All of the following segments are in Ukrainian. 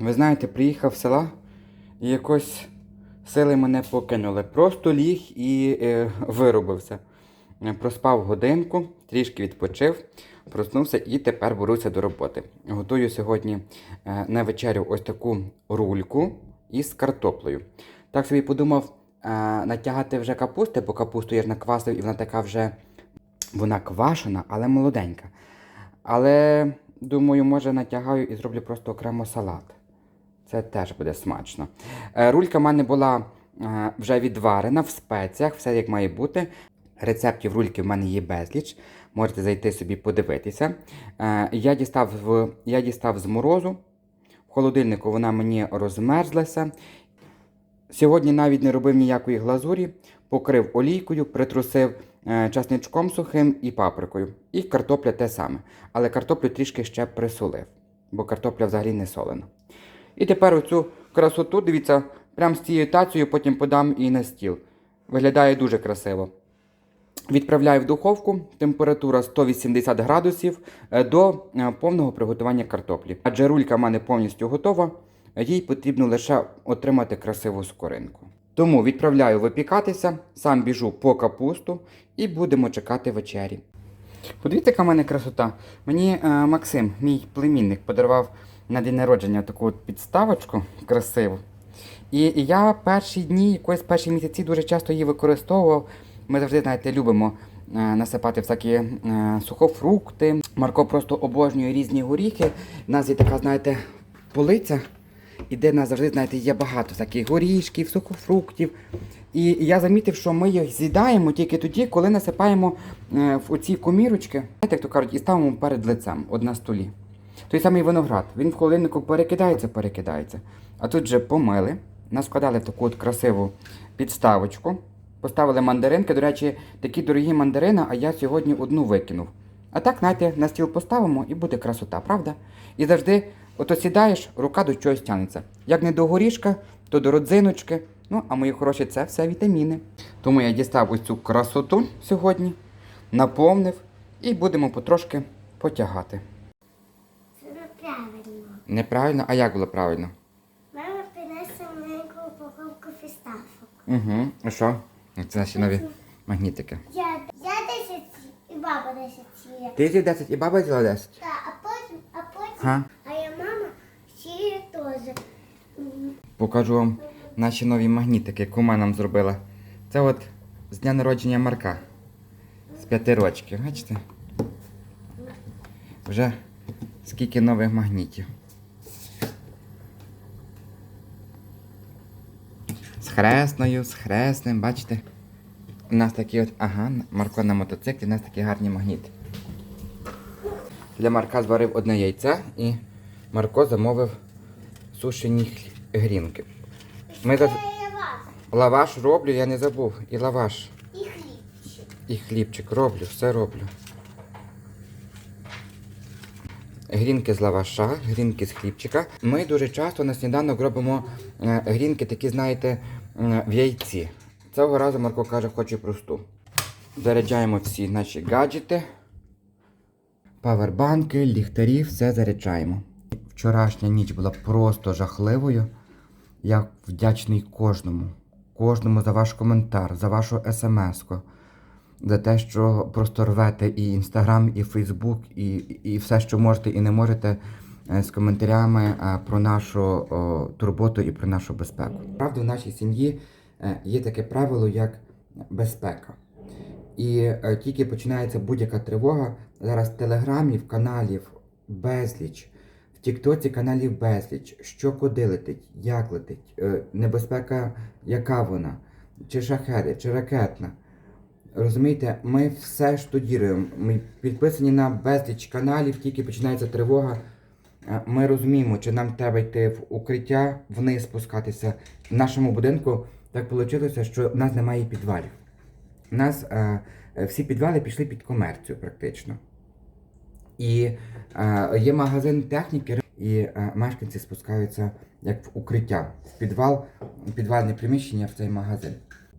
ви знаєте, приїхав з села і якось сили мене покинули. Просто ліг і е, виробився. Проспав годинку, трішки відпочив, проснувся і тепер беруся до роботи. Готую сьогодні е, на вечерю ось таку рульку із картоплею. Так собі подумав е, натягати вже капусти, бо капусту я ж наквасив і вона така вже вона квашена, але молоденька. Але думаю, може натягаю і зроблю просто окремо салат. Це теж буде смачно. Е, Рулька в мене була е, вже відварена в спеціях, все як має бути. Рецептів рульки в мене є безліч. Можете зайти собі подивитися. Е, Я дістав, в, я дістав з морозу. В холодильнику вона мені розмерзлася. Сьогодні навіть не робив ніякої глазурі, покрив олійкою, притрусив часничком сухим і паприкою. І картопля те саме. Але картоплю трішки ще присолив, бо картопля взагалі не солена. І тепер оцю красоту, дивіться, прямо з цією тацією потім подам і на стіл. Виглядає дуже красиво. Відправляю в духовку, температура 180 градусів е, до е, повного приготування картоплі. Адже рулька в мене повністю готова, їй потрібно лише отримати красиву скоринку. Тому відправляю випікатися, сам біжу по капусту і будемо чекати вечері. Подивіться, яка в мене красота. Мені е, Максим, мій племінник, подарував на день народження таку от підставочку красиву. І, і я перші дні, якось перші місяці дуже часто її використовував. Ми завжди, знаєте, любимо е, насипати всякі е, сухофрукти. Марко просто обожнює різні горіхи. У нас є така, знаєте, полиця, і де в нас завжди, знаєте, є багато всяких горішків, сухофруктів. І я замітив, що ми їх з'їдаємо тільки тоді, коли насипаємо е, в оці комірочки, знаєте, як то кажуть, і ставимо перед лицем от на столі. Той самий виноград, він в холодильнику перекидається, перекидається. А тут же помили, наскладали в таку от красиву підставочку, поставили мандаринки. До речі, такі дорогі мандарини, а я сьогодні одну викинув. А так, знаєте, на стіл поставимо і буде красота, правда? І завжди, ото сідаєш, рука до чогось тягнеться. Як не до горішка, то до родзиночки. Ну, а мої хороші, це все вітаміни. Тому я дістав ось цю красоту сьогодні, наповнив і будемо потрошки потягати. Неправильно. Неправильно, а як було правильно? Мама принесла маленьку упаковку фісташок. Угу. А що? Це наші нові магнітики. Я, я 10 і баба 10 є. Ти з'їв 10 і баба з'їла 10? Та, а потім, а потім, Га? а я мама ще теж. Покажу вам наші нові магнітики, яку мама нам зробила. Це от з дня народження Марка. З п'яти рочків, бачите? Вже скільки нових магнітів. З хресною, з хресним, бачите? У нас такі от, ага, Марко на мотоциклі, у нас такі гарні магніти. Для Марка зварив одне яйце і Марко замовив сушені грінки. Ми за... Лаваш роблю, я не забув. І лаваш, І хлібчик. і хлібчик роблю, все роблю. Грінки з лаваша, грінки з хлібчика. Ми дуже часто на сніданок робимо е, грінки такі, знаєте, в яйці. Цього разу Марко каже, хочу просту. Заряджаємо всі наші гаджети, павербанки, ліхтарі, все заряджаємо. Вчорашня ніч була просто жахливою. Я вдячний кожному, кожному за ваш коментар, за вашу смс-ку, за те, що просто рвете і Інстаграм, і Фейсбук, і, і все, що можете і не можете е, з коментарями е, про нашу о, турботу і про нашу безпеку. Правда, в нашій сім'ї е, є таке правило, як безпека. І тільки починається будь-яка тривога, зараз в телеграмів, каналів безліч, в Тіктоці каналів безліч, що куди летить, як летить, небезпека, яка вона, чи шахеди, чи ракетна. Розумієте, ми все штудіруємо. Ми підписані на безліч каналів, тільки починається тривога. е, Ми розуміємо, чи нам треба йти в укриття, вниз спускатися. В нашому будинку так вийшло, що в нас немає підвалів. У нас е, всі підвали пішли під комерцію практично. І е, є магазин техніки, і е, мешканці спускаються як в укриття, в підвал, підвальне приміщення в цей магазин.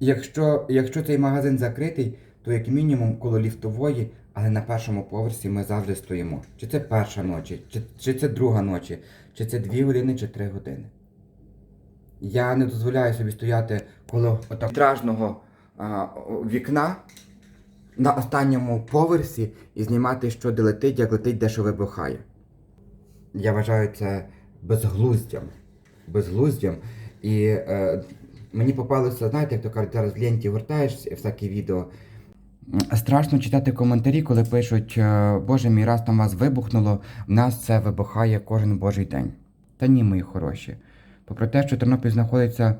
Якщо, якщо цей магазин закритий, то як мінімум коло ліфтової Але на першому поверсі ми завжди стоїмо. Чи це перша ночі, чи, чи це друга ночі, чи це дві години, чи три години. Я не дозволяю собі стояти коло вітражного вікна на останньому поверсі і знімати, що де летить, як летить, де що вибухає. Я вважаю це безглуздям. Безглуздям. І е, мені попалося, знаєте, як то кажуть, зараз в ленті гортаєш всякі відео. Страшно читати коментарі, коли пишуть, е, Боже мій раз там вас вибухнуло, в нас це вибухає кожен божий день. Та ні, мої хороші. Попри те, що Тернопіль знаходиться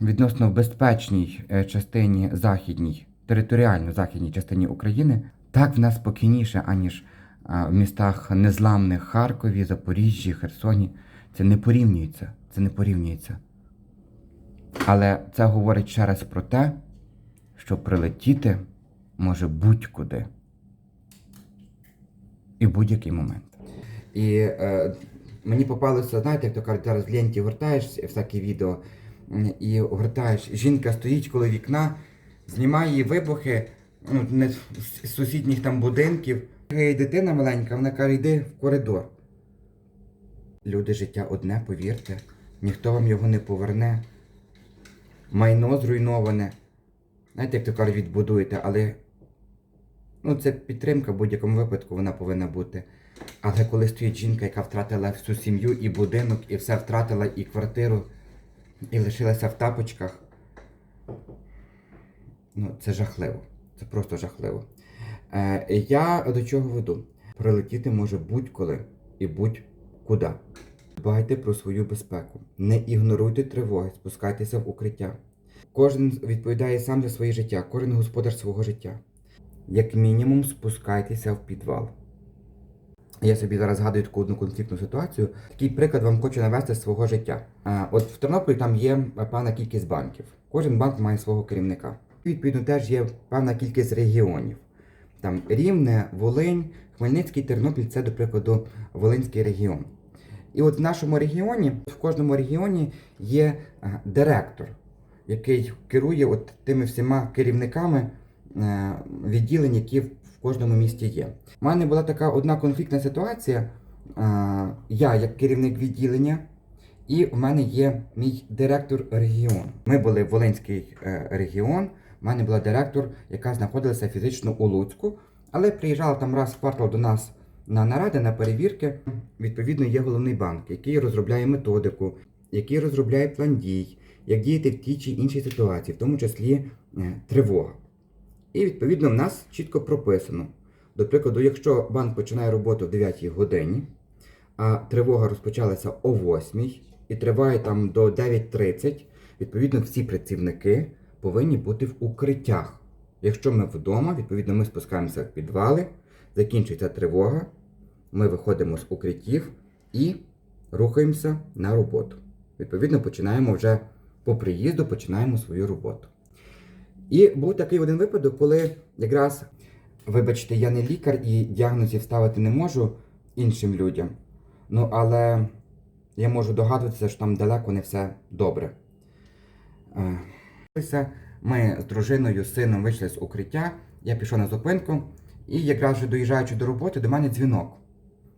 відносно в безпечній е, частині західній, територіально західній частині України, так в нас спокійніше, аніж е, в містах незламних Харкові, Запоріжжі, Херсоні. Це не порівнюється. Це не порівнюється. Але це говорить ще раз про те, що прилетіти може будь-куди. І будь-який момент. І е, мені попалося, знаєте, як то кажуть, зараз в ленті гортаєш всякі відео, і гортаєш, жінка стоїть коло вікна, знімає її вибухи ну, не з сусідніх там будинків. Є дитина маленька, вона каже, йди в коридор. Люди життя одне, повірте, ніхто вам його не поверне. Майно зруйноване. Знаєте, як то кажуть, відбудуєте, але ну, це підтримка в будь-якому випадку вона повинна бути. Але коли стоїть жінка, яка втратила всю сім'ю і будинок, і все втратила, і квартиру, і лишилася в тапочках, ну, це жахливо. Це просто жахливо. Е, я до чого веду? Прилетіти може будь-коли і будь-куди. Дбайте про свою безпеку. Не ігноруйте тривоги, спускайтеся в укриття. Кожен відповідає сам за своє життя, кожен господар свого життя. Як мінімум, спускайтеся в підвал. Я собі зараз згадую таку одну конфліктну ситуацію. Такий приклад вам хочу навести з свого життя. От в Тернополі там є певна кількість банків. Кожен банк має свого керівника. Відповідно, теж є певна кількість регіонів. Там Рівне, Волинь, Хмельницький, Тернопіль це, до прикладу, Волинський регіон. І от в нашому регіоні, в кожному регіоні є е, директор, який керує от тими всіма керівниками е, відділень, які в кожному місті є. У мене була така одна конфліктна ситуація. Е, Я, як керівник відділення, і в мене є мій директор регіону. Ми були в Волинський регіон. У мене була директор, яка знаходилася фізично у Луцьку, але приїжджала там раз в квартал до нас на наради, на перевірки. Відповідно, є головний банк, який розробляє методику, який розробляє план дій, як діяти в тій чи іншій ситуації, в тому числі е, тривога. І відповідно в нас чітко прописано. До прикладу, якщо банк починає роботу о 9 годині, а тривога розпочалася о 8 і триває там до 9.30, відповідно, всі працівники повинні бути в укриттях. Якщо ми вдома, відповідно, ми спускаємося в підвали, закінчується тривога, ми виходимо з укриттів і рухаємося на роботу. Відповідно, починаємо вже по приїзду, починаємо свою роботу. І був такий один випадок, коли якраз, вибачте, я не лікар і діагнозів ставити не можу іншим людям. Ну, але я можу догадуватися, що там далеко не все добре. Е, Ми з дружиною, з сином вийшли з укриття, я пішов на зупинку, і якраз вже доїжджаючи до роботи, до мене дзвінок.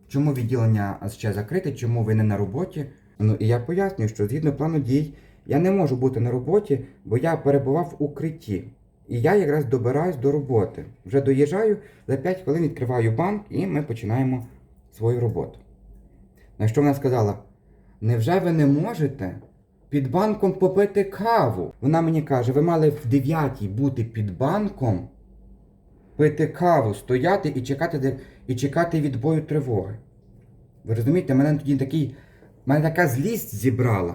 Чому відділення ще закрите, чому ви не на роботі? Ну і я пояснюю, що згідно плану дій, я не можу бути на роботі, бо я перебував в укритті. І я якраз добираюсь до роботи. Вже доїжджаю, за 5 хвилин відкриваю банк і ми починаємо свою роботу. На що вона сказала: невже ви не можете під банком попити каву? Вона мені каже, ви мали в 9 бути під банком, пити каву, стояти і чекати, і чекати відбою тривоги. Ви розумієте, мене тоді такий, мене така злість зібрала.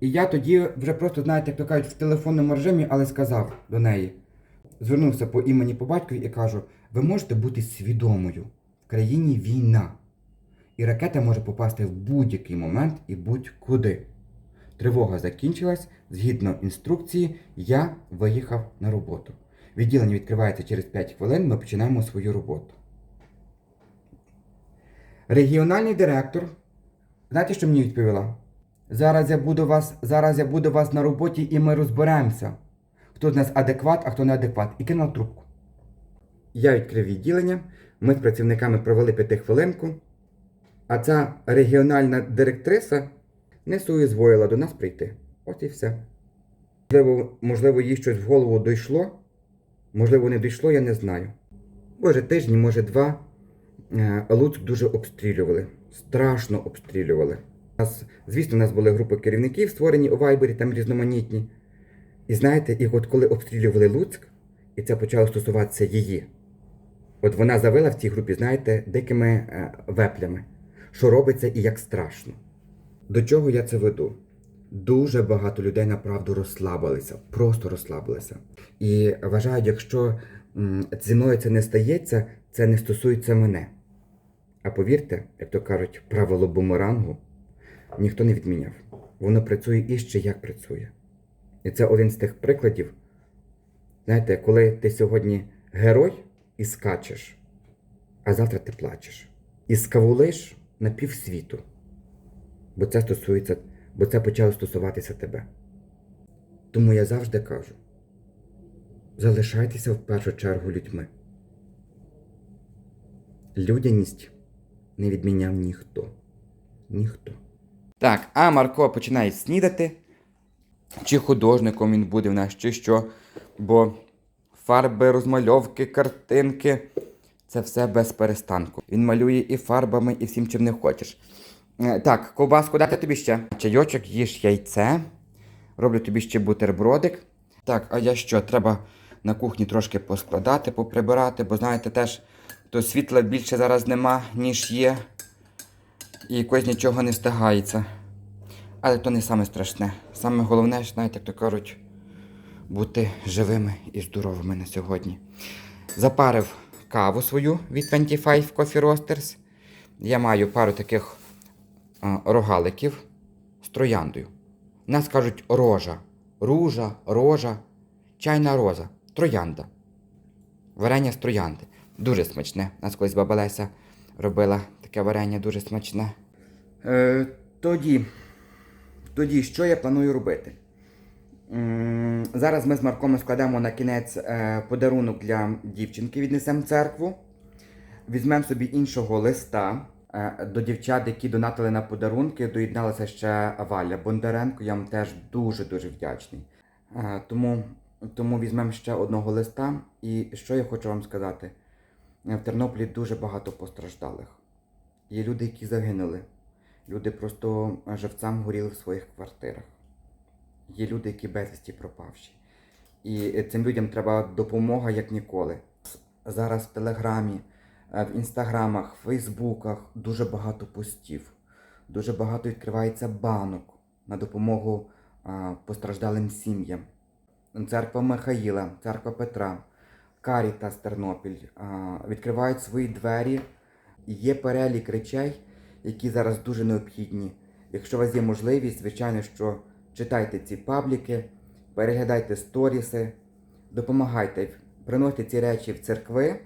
І я тоді вже просто, знаєте, як то кажуть, в телефонному режимі, але сказав до неї. Звернувся по імені по батькові і кажу: ви можете бути свідомою. В країні війна. І ракета може попасти в будь-який момент і будь-куди. Тривога закінчилась. Згідно інструкції, я виїхав на роботу. Відділення відкривається через 5 хвилин, ми починаємо свою роботу. Регіональний директор, знаєте, що мені відповіла? Зараз я буду вас, зараз я буду вас на роботі і ми розберемося. Хто з нас адекват, а хто не адекват. І кинула трубку. Я відкрив відділення, ми з працівниками провели п'ятихвилинку, а ця регіональна директриса не соізволила до нас прийти. От і все. Можливо, можливо, їй щось в голову дійшло, можливо, не дійшло, я не знаю. Може, тижні, може, два. Е, Луцьк дуже обстрілювали. Страшно обстрілювали. Нас, звісно, у нас були групи керівників, створені у Вайбері, там різноманітні. І знаєте, і от коли обстрілювали Луцьк, і це почало стосуватися її. От вона завела в цій групі, знаєте, дикими е, веплями, що робиться і як страшно. До чого я це веду? Дуже багато людей направду розслабилися, просто розслабилися. І вважають, якщо зі мною це не стається, це не стосується мене. А повірте, як то кажуть, правило бумерангу ніхто не відміняв. Воно працює і ще як працює. І це один з тих прикладів. Знаєте, коли ти сьогодні герой і скачеш, а завтра ти плачеш. І скавулиш на півсвіту. Бо це стосується, бо це почало стосуватися тебе. Тому я завжди кажу: залишайтеся в першу чергу людьми. Людяність не відміняв ніхто. Ніхто. Так, а Марко починає снідати. Чи художником він буде в нас, чи що. Бо фарби, розмальовки, картинки це все без перестанку. Він малює і фарбами, і всім чим не хочеш. Е, Так, ковбаску дати тобі ще. Чайочок, їж яйце. Роблю тобі ще бутербродик. Так, а я що? Треба на кухні трошки поскладати, поприбирати, бо знаєте, теж то світла більше зараз нема, ніж є. І якось нічого не встигається. Але то не саме страшне. Саме головне, знаєте, як то кажуть, бути живими і здоровими на сьогодні. Запарив каву свою від 25 Coffee Roasters. Я маю пару таких рогаликів з трояндою. У нас кажуть рожа, ружа, рожа, чайна роза, троянда. Варення з троянди. Дуже смачне. У нас колись баба Леся робила таке варення дуже смачне. Е, тоді, тоді, що я планую робити? Зараз ми з Марком складемо на кінець е, подарунок для дівчинки, віднесемо церкву. Візьмемо собі іншого листа до дівчат, які донатили на подарунки. Доєдналася ще Валя Бондаренко. Я вам теж дуже-дуже вдячний. Е, тому, тому візьмемо ще одного листа. І що я хочу вам сказати? Е, В Тернополі дуже багато постраждалих. Є люди, які загинули. Люди просто е, живцям горіли в своїх квартирах. Є люди, які безвісті пропавші. І е, цим людям треба допомога як ніколи. Зараз в Телеграмі, е, в інстаграмах, Фейсбуках дуже багато постів. Дуже багато відкривається банок на допомогу а, постраждалим сім'ям. Церква Михаїла, церква Петра, Карітас Тернопіль а, відкривають свої двері. Є перелік речей, які зараз дуже необхідні. Якщо у вас є можливість, звичайно, що читайте ці пабліки, переглядайте сторіси, допомагайте, приносьте ці речі в церкви,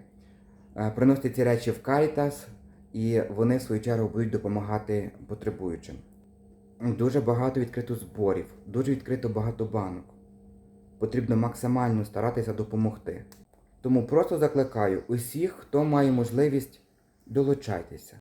е, ці речі в Caritas, і вони в свою чергу будуть допомагати потребуючим. Дуже багато відкрито зборів, дуже відкрито багато банок. Потрібно максимально старатися допомогти. Тому просто закликаю усіх, хто має можливість, долучайтеся.